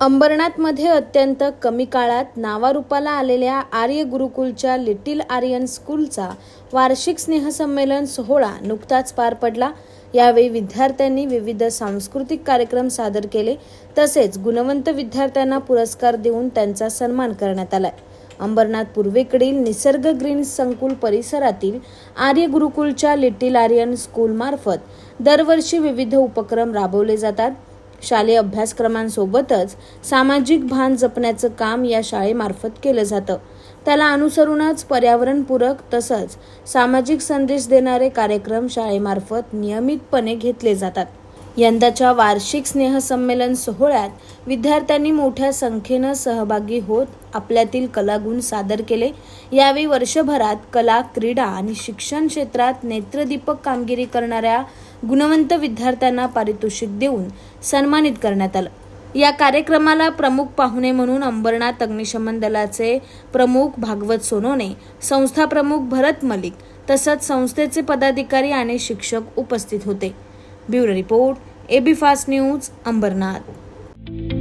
अंबरनाथमध्ये अत्यंत कमी काळात नावारूपाला आलेल्या आर्य गुरुकुलच्या लिटिल आर्यन स्कूलचा वार्षिक स्नेहसंमेलन सोहळा नुकताच पार पडला. यावेळी विद्यार्थ्यांनी विविध सांस्कृतिक कार्यक्रम सादर केले. तसेच गुणवंत विद्यार्थ्यांना पुरस्कार देऊन त्यांचा सन्मान करण्यात आला अंबरनाथ पूर्वेकडील निसर्ग ग्रीन संकुल परिसरातील आर्य गुरुकुलच्या लिटिल आर्यन स्कूलमार्फत दरवर्षी विविध उपक्रम राबवले जातात. शालेय अभ्यासक्रमांसोबतच सामाजिक भान जपण्याचं काम या शाळेमार्फत केलं जातं. त्याला अनुसरूनच पर्यावरणपूरक तसंच सामाजिक संदेश देणारे कार्यक्रम शाळेमार्फत नियमितपणे घेतले जातात. यंदाच्या वार्षिक स्नेहसंमेलन सोहळ्यात विद्यार्थ्यांनी मोठ्या संख्येनं सहभागी होत आपल्यातील कलागुण सादर केले. यावेळी वर्षभरात कला क्रीडा आणि शिक्षण क्षेत्रात नेत्रदीपक कामगिरी करणाऱ्या गुणवंत विद्यार्थ्यांना पारितोषिक देऊन सन्मानित करण्यात आलं. या कार्यक्रमाला प्रमुख पाहुणे म्हणून अंबरनाथ अग्निशमन दलाचे प्रमुख भागवत सोनोने संस्था प्रमुख भरत मलिक तसंच संस्थेचे पदाधिकारी आणि शिक्षक उपस्थित होते. Bureau report AB fast news Ambernath.